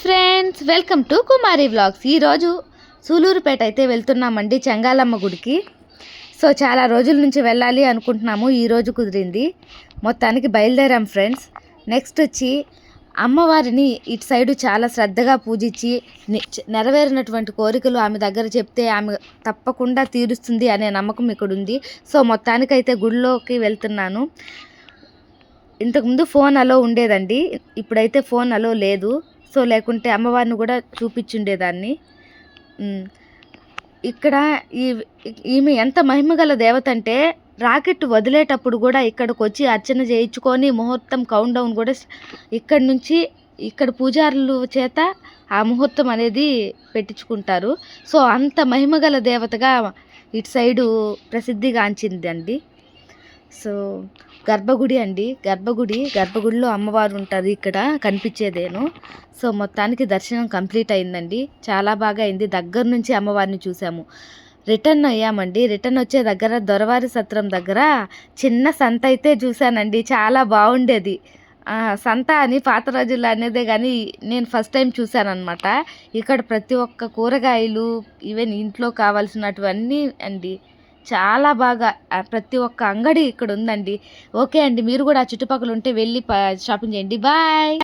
Friends welcome to Kumari vlogs. ఈరోజు సూలూరుపేట అయితే వెళ్తున్నామండి చెంగాలమ్మ గుడికి. సో చాలా రోజుల నుంచి వెళ్ళాలి అనుకుంటున్నాము. ఈ రోజు కుదిరింది. మొత్తానికి బయలుదేరాం ఫ్రెండ్స్. నెక్స్ట్ వచ్చి అమ్మవారిని ఇటు సైడు చాలా శ్రద్ధగా పూజించి నెరవేరినటువంటి కోరికలు ఆమె దగ్గర చెప్తే ఆమె తప్పకుండా తీరుస్తుంది అనే నమ్మకం ఇక్కడ ఉంది సో మొత్తానికైతే గుడిలోకి వెళ్తున్నాను. ఇంతకుముందు ఫోన్ అలో ఉండేదండి. ఇప్పుడైతే ఫోన్ అలో లేదు. సో లేకుంటే అమ్మవారిని కూడా చూపించుండేదాన్ని. ఇక్కడ ఈ ఈమె ఎంత మహిమగల దేవత అంటే రాకెట్ వదిలేటప్పుడు కూడా ఇక్కడికి వచ్చి అర్చన చేయించుకొని ముహూర్తం కౌంట్ డౌన్ కూడా ఇక్కడ నుంచి ఇక్కడ పూజారులు చేత ఆ ముహూర్తం అనేది పెట్టించుకుంటారు. సో అంత మహిమగల దేవతగా ఇటు సైడు ప్రసిద్ధిగాంచిందండి. సో గర్భగుడి అండి. గర్భగుడి గర్భగుడిలో అమ్మవారు ఉంటారు ఇక్కడ కనిపించేదేను. సో మొత్తానికి దర్శనం కంప్లీట్ అయిందండి. చాలా బాగా అయింది. దగ్గర నుంచి అమ్మవారిని చూసాము. రిటర్న్ అయ్యామండి. రిటర్న్ వచ్చే దగ్గర దొరవారి సత్రం దగ్గర చిన్న సంత అయితే చూశానండి. చాలా బాగుండేది. సంత అని పాత రోజుల్లో అనేదే కానీ నేను ఫస్ట్ టైం చూశానమాట ఇక్కడ ప్రతి ఒక్క కూరగాయలు ఈవెన్ ఇంట్లో కావాల్సినటువన్నీ అండి. చాలా బాగా ప్రతి ఒక్క అంగడి ఇక్కడ ఉందండి ఓకే అండి మీరు కూడా ఆ చుట్టుపక్కల ఉంటే వెళ్ళి ప- షాపింగ్ చేయండి. బాయ్!